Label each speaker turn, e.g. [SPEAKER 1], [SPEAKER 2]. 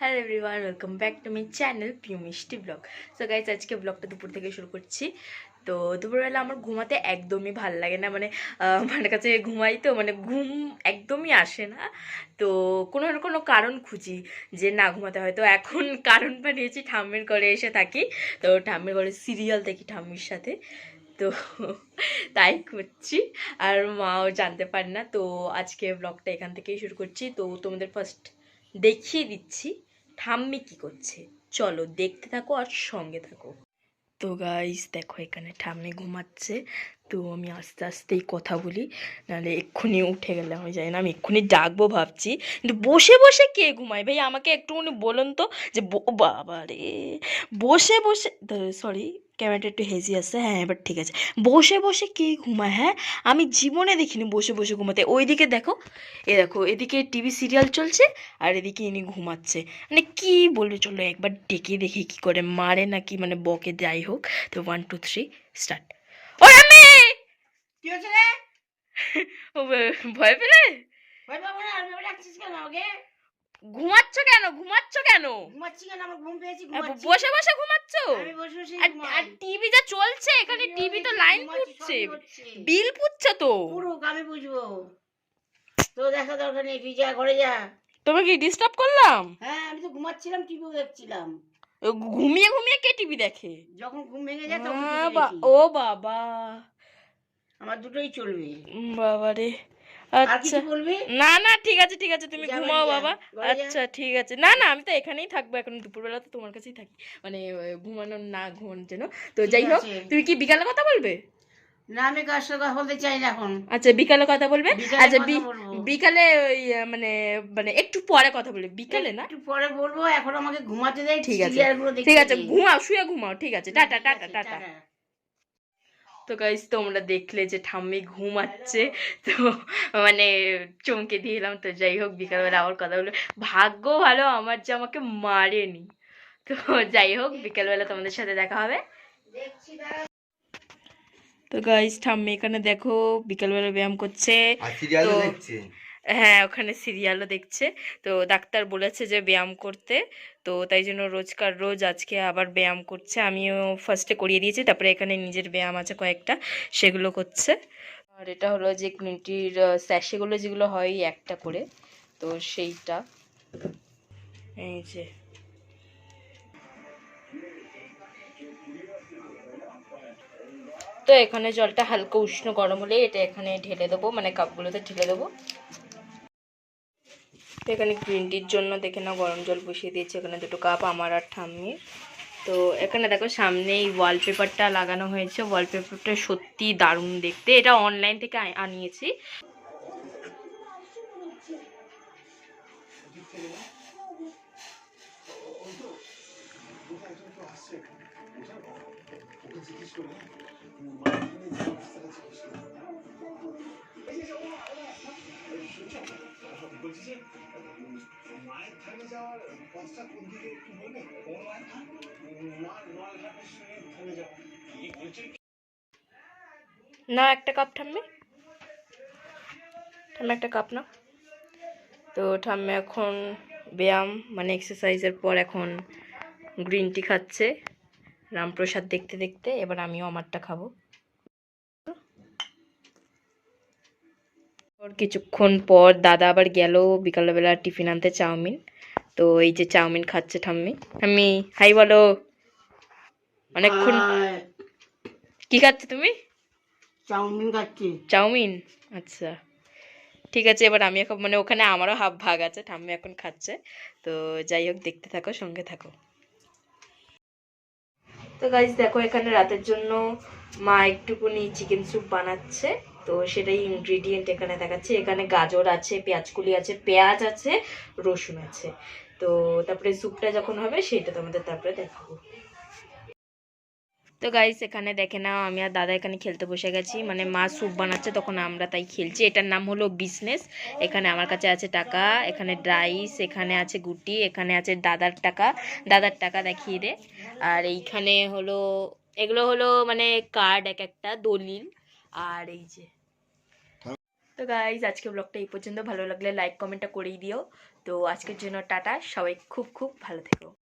[SPEAKER 1] Hello everyone welcome back to my channel প্রিয় মিষ্টি blog so guys আজকে ব্লগটা দুপুর থেকে শুরু করছি। তো দুপুরবেলা আমার ঘুমাতে একদমই ভালো লাগে না মানে আমার কাছে ঘুমাই তো মানে ঘুম একদমই আসে না। তো কোনো না কোনো কারণ খুঁজি যে না ঘুমাতে হয়। তো এখন কারণ বানিয়েছি ঠাম্মির ঘরে এসে থাকি। তো ঠাম্মির ঘরে সিরিয়াল দেখি ঠাম্মির সাথে। তো তাই করছি। আর মাও জানতে পারে না, তো আজকে ব্লগটা এখান থেকেই শুরু করছি। তো তোমাদের ফার্স্ট দেখিয়ে দিচ্ছি। ঠাম্মি কি করছে? চলো দেখতে থাকো আর সঙ্গে থাকো। তো গাইস দেখো এখানে ঠাম্মি ঘুমাচ্ছে। তো আমি আস্তে আস্তেই কথা বলি। নাহলে এক্ষুনি উঠে গেলে আমি জানি না, আমি এক্ষুনি ডাকবো ভাবছি। কিন্তু বসে বসে কে ঘুমায়? ভাই, আমাকে একটুখানি বলুন তো যে বাবা রে বসে বসে সরি ক্যামেরাটা একটু হেজি আছে হ্যাঁ এবার ঠিক আছে। বসে বসে কে ঘুমায় হ্যাঁ? আমি জীবনে দেখিনি বসে বসে ঘুমাতে। ওইদিকে দেখো এ দেখো এদিকে টিভি সিরিয়াল চলছে আর এদিকে ইনি ঘুমাচ্ছে। মানে কি বলবে চলো একবার ডেকে দেখি কি করে মারে নাকি মানে বকে যাই হোক। তো ওয়ান টু থ্রি স্টার্ট ও আমি!
[SPEAKER 2] কি হচ্ছে রে?
[SPEAKER 1] ও ভয় পেলে?
[SPEAKER 2] ভয় পাবো না আমি ডাকছিস কেন আমাকে
[SPEAKER 1] ঘুমাচ্ছ কেন? ঘুমাচ্ছ কেন? বসে বসে ঘুমাচ্ছ? আর টিভি যা চলছে এখানে টিভি তো লাইন পুড়ছে। বিল পুড়ছে তো।
[SPEAKER 2] আমি বুঝব। তো দেখা দরকার নেই তুই যা ঘরে যা।
[SPEAKER 1] তোমাকে ডিস্টার্ব করলাম?
[SPEAKER 2] হ্যাঁ আমি তো ঘুমাচ্ছিলাম টিভিও দেখছিলাম।
[SPEAKER 1] ঘুমিয়ে ঘুমিয়ে কে টিভি দেখে?
[SPEAKER 2] যখন ঘুম ভেঙে যায় তখন।
[SPEAKER 1] ও বাবা।
[SPEAKER 2] আমার দুটোই চলবে।
[SPEAKER 1] উম, বাবা রে
[SPEAKER 2] আর
[SPEAKER 1] আচ্ছা। না না ঠিক আছে ঠিক আছে তুমি ঘুমাও বাবা। আচ্ছা ঠিক আছে। না না আমি তো এখানেই থাকব এখন দুপুরবেলা তো তোমার কাছেই থাকি। মানে ঘুমানোর না ঘুমানোর জন্য তো যাই হোক তুমি কি বিকালে কথা বলবে?
[SPEAKER 2] না আমি কার সঙ্গে বলতে চাই না এখন।
[SPEAKER 1] আচ্ছা বিকালে কথা বলবে? আচ্ছা। বিকালে ওই মানে মানে একটু পরে কথা বলবে। বিকালে না?
[SPEAKER 2] একটু পরে বলব এখন আমাকে ঘুমাতে দেয়
[SPEAKER 1] ঠিক আছে। ঠিক আছে ঘুমাও শুয়ে ঘুমাও ঠিক আছে। Tata tata. টাটা। তো গাইজ তোমরা দেখলে যে ঠাম্মি ঘুমাচ্ছে। তো মানে চমকে দিয়েলাম তো যাই হোক বিকালবেলা আবার কথা বলে ভাগ্য ভালো আমার যে আমাকে মারেনি। তো যাই হোক বিকালবেলা তোমাদের সাথে দেখা হবে। তো গাইজ ঠাম্মি এখানে দেখো বিকালবেলা ব্যায়াম করছে। তো- হ্যাঁ ওখানে সিরিয়ালও দেখছে। তো ডাক্তার বলেছে যে ব্যায়াম করতে। তো তাই জন্য রোজকার রোজ আজকে আবার ব্যায়াম করছে। আমিও ফার্স্টে করিয়ে দিয়েছি, তারপরে এখানে নিজের ব্যায়াম আছে কয়েকটা, সেগুলো করছে। আর এটা হলো যে গ্রিন টির স্যাশেগুলো যেগুলো হয় একটা করে, তো সেইটা। এই যে। তো এখানে জলটা হালকা উষ্ণ গরম হলে এটা এখানে ঢেলে দেবো মানে কাপগুলোতে ঢেলে দেবো। এখানে গ্রিন টির জন্য দেখে নাও, গরম জল বসিয়ে দিয়েছি। এখানে দুটো কাপ আমার আর ঠাম্মির। তো এখানে দেখো সামনে এই ওয়ালপেপারটা লাগানো হয়েছে। ওয়ালপেপারটা সত্যি দারুণ দেখতে। এটা অনলাইন থেকে আ- আনিয়েছি না, একটা কাপ ঠাম্মি। ঠাম্মি, একটা কাপ না তো ঠাম্মি এখন ব্যায়াম মানে এক্সারসাইজের পর এখন গ্রিন টি খাচ্ছে। রামপ্রসাদ দেখতে দেখতে, এবার আমিও আমারটা খাব। পর কিছুক্ষণ পর দাদা আবার গেল বিকালবেলা টিফিন আনতে চাউমিন। তো এই যে চাউমিন খাচ্ছে ঠাম্মি। ঠাম্মি হাই বলো। অনেকক্ষণ কি খাচ্ছ তুমি?
[SPEAKER 2] চাউমিন খাচ্ছি।
[SPEAKER 1] চাউমিন? আচ্ছা। ঠিক আছে এবার আমি এখন মানে ওখানে আমারও হাফ ভাগ আছে ঠাম্মি এখন খাচ্ছে। তো যাই হোক দেখতে থাকো সঙ্গে থাকো। তো গাইজ দেখো এখানে রাতের জন্য মা একটুকুনি চিকেন স্যুপ বানাচ্ছে। তো সেটাই ইনগ্রিডিয়েন্ট এখানে দেখাচ্ছে। এখানে গাজর আছে, পেঁয়াজকুলি আছে, পেঁয়াজ আছে, রসুন আছে। তো তারপরে স্যুপটা যখন হবে সেটা তোমাদের তারপরে দেখাবো। তো গাইস এখানে দেখে নাও, আমি আর দাদা এখানে খেলতে বসে গেছি। মানে মা স্যুপ বানাচ্ছে, তখন আমরা তাই খেলছি। এটার নাম হলো বিজনেস এখানে আমার কাছে আছে টাকা, এখানে রাইস এখানে আছে গুটি, এখানে আছে দাদার টাকা। দাদার টাকা দেখিয়ে দে। আর এইখানে হলো, এগুলো হলো মানে কার্ড এক একটা, দলিল। আর এই যে তো গাইজ আজকে ব্লগটা এই পর্যন্ত। ভালো লাগলে লাইক কমেন্টটা করেই দিও। তো আজকের জন্য টাটা। সবাই খুব খুব ভালো থেকো।